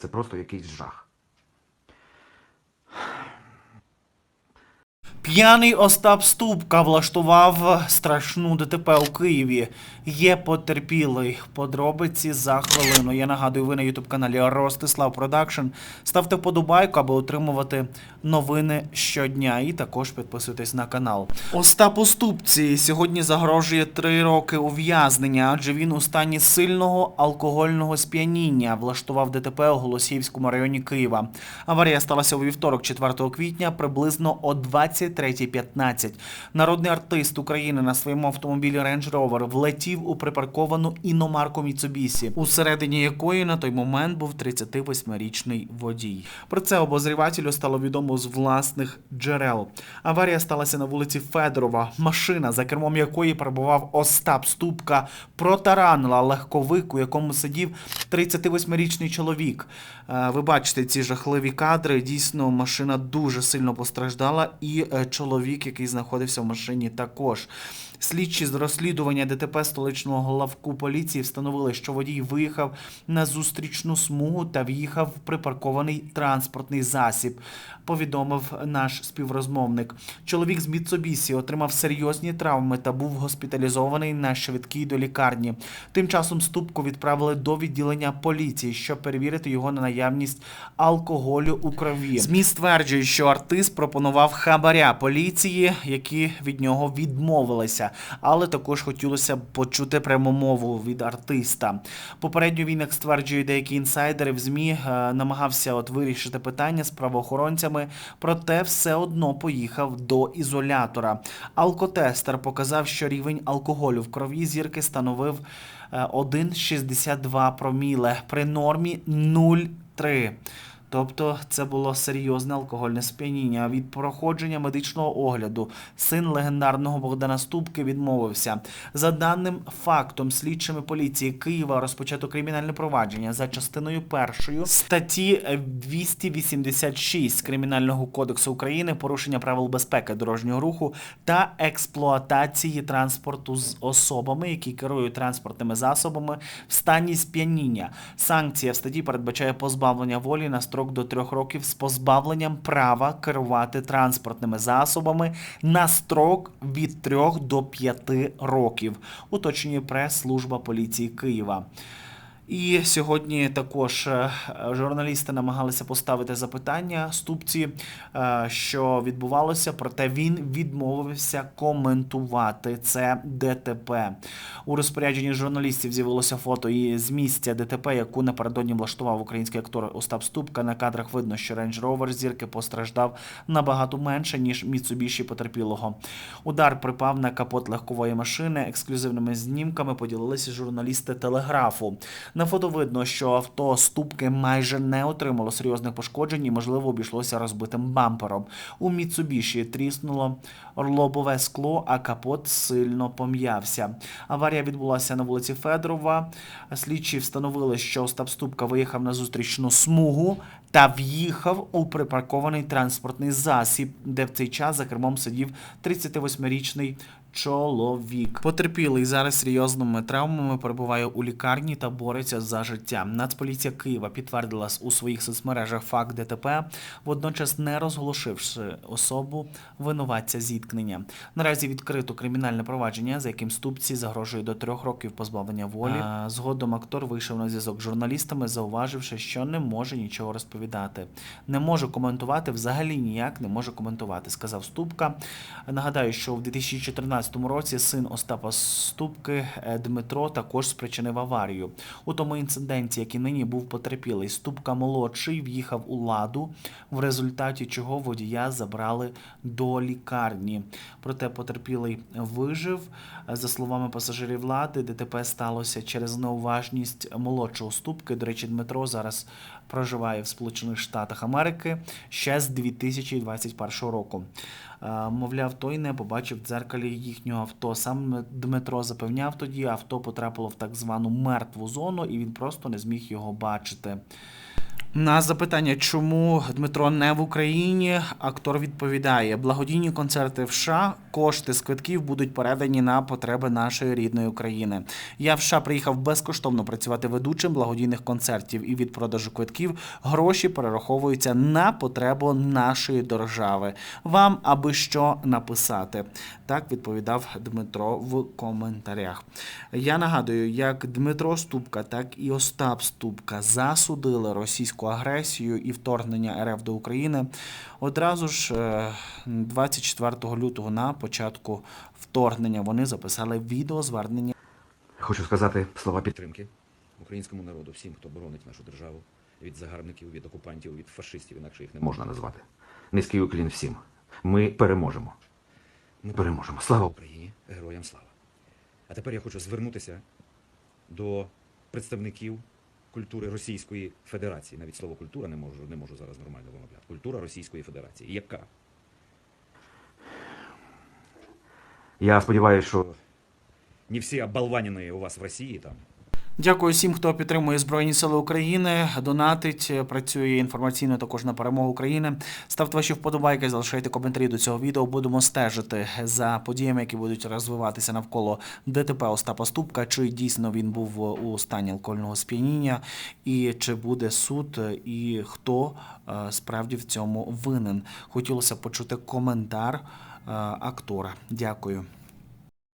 Це просто якийсь жах. П'яний Остап Ступка влаштував страшну ДТП у Києві. Є потерпілий. Подробиці за хвилину. Я нагадую, ви на ютуб каналі Ростислав Продакшн. Ставте вподобайку, аби отримувати новини щодня. І також підписуйтесь на канал. Остапу Ступці сьогодні загрожує три роки ув'язнення, адже він у стані сильного алкогольного сп'яніння влаштував ДТП у Голосіївському районі Києва. Аварія сталася у вівторок, 4 квітня, приблизно о 23.15. Народний артист України на своєму автомобілі Range Rover влетів у припарковану іномарку Mitsubishi, усередині якої на той момент був 38-річний водій. Про це обозрівателю стало відомо з власних джерел. Аварія сталася на вулиці Федорова. Машина, за кермом якої перебував Остап Ступка, протаранила легковик, у якому сидів 38-річний чоловік. Е, Ви бачите ці жахливі кадри. Дійсно, машина дуже сильно постраждала, і е, чоловік, який знаходився в машині, також. Слідчі з розслідування ДТП столичного главку поліції встановили, що водій виїхав на зустрічну смугу та в'їхав в припаркований транспортний засіб. Повідомив наш співрозмовник. Чоловік з Міцобісі отримав серйозні травми та був госпіталізований на швидкій до лікарні. Тим часом ступку відправили до відділення поліції, щоб перевірити його на наявність алкоголю у крові. ЗМІ стверджують, що артист пропонував хабаря поліції, які від нього відмовилися, але також хотілося б почути пряму мову від артиста. Попередньо він, як стверджують деякі інсайдери в ЗМІ, е, намагався от вирішити питання з правоохоронцями, проте все одно поїхав до ізолятора. Алкотестер показав, що рівень алкоголю в крові зірки становив е, 1,62 проміле при нормі 0,3. Тобто це було серйозне алкогольне сп'яніння. Від проходження медичного огляду син легендарного Богдана Ступки відмовився. За даним фактом, слідчими поліції Києва розпочато кримінальне провадження за частиною першою статті е, 286 Кримінального кодексу України порушення правил безпеки дорожнього руху та експлуатації транспорту з особами, які керують транспортними засобами в стані сп'яніння. Санкція в статті передбачає позбавлення волі на строк до трьох років з позбавленням права керувати транспортними засобами на строк від 3 до 5 років. Уточнює прес-служба поліції Києва. І сьогодні також е, журналісти намагалися поставити запитання ступці, е, що відбувалося, проте він відмовився коментувати це ДТП. У розпорядженні журналістів з'явилося фото і з місця ДТП, яку напередодні влаштував український актор Остап Ступка. На кадрах видно, що Range Rover зірки постраждав набагато менше ніж Mitsubishi потерпілого. Удар припав на капот легкової машини. Ексклюзивними знімками поділилися журналісти телеграфу. На фото видно, що авто ступки майже не отримало серйозних пошкоджень і, можливо, обійшлося розбитим бампером. У Міцубіші тріснуло лобове скло, а капот сильно пом'явся. Аварія відбулася на вулиці Федорова. Слідчі встановили, що Остап Ступка виїхав на зустрічну смугу та в'їхав у припаркований транспортний засіб, де в цей час за кермом сидів 38-річний чоловік. Потерпілий зараз серйозними травмами перебуває у лікарні та бореться за життя. Нацполіція Києва підтвердила у своїх соцмережах факт ДТП, водночас не розголошивши особу винуватця зіткнення. Наразі відкрито кримінальне провадження, за яким ступці загрожує до трьох років позбавлення волі. Згодом актор вийшов на зв'язок з журналістами, зауваживши, що не може нічого розповідати. Не може коментувати, взагалі ніяк не може коментувати, сказав Ступка. Нагадаю, що в 2014 році син Остапа Ступки е, Дмитро також спричинив аварію. У тому інциденті, який нині був потерпілий, Ступка молодший в'їхав у ладу, в результаті чого водія забрали до лікарні. Проте потерпілий вижив. За словами пасажирів влади, ДТП сталося через неуважність молодшого ступки. До речі, Дмитро зараз проживає в Сполучених Штатах Америки ще з 2021 року. Е, Мовляв, той не побачив в дзеркалі їхнього авто. Сам Дмитро запевняв тоді, авто потрапило в так звану мертву зону, і він просто не зміг його бачити. На запитання, чому Дмитро не в Україні, актор відповідає: благодійні концерти в США, кошти з квитків будуть передані на потреби нашої рідної України. Я в США приїхав безкоштовно працювати ведучим благодійних концертів, і від продажу квитків гроші перераховуються на потребу нашої держави. Вам аби що написати. Так відповідав Дмитро в коментарях. Я нагадую, як Дмитро Ступка, так і Остап Ступка засудили російську агресію і вторгнення РФ до України. Одразу ж е, 24 лютого на початку вторгнення вони записали відеозвернення. Хочу сказати слова підтримки українському народу, всім, хто боронить нашу державу від загарбників, від окупантів, від фашистів, інакше їх не можна назвати. Низький уклін всім. Ми переможемо. Ми переможемо. Слава Україні! Героям слава! А тепер я хочу звернутися до представників культури Російської Федерації. Навіть слово культура не можу, не можу зараз нормально вимовляти. Культура Російської Федерації. Яка? Я сподіваюся, що не всі оболванені у вас в Росії там. Дякую всім, хто підтримує Збройні Сили України, донатить, працює інформаційно також на перемогу України. Ставте ваші вподобайки, залишайте коментарі до цього відео. Будемо стежити за подіями, які будуть розвиватися навколо ДТП Остапа Ступка. Чи дійсно він був у стані алкогольного сп'яніння, і чи буде суд, і хто е, справді в цьому винен. Хотілося почути коментар е, актора. Дякую.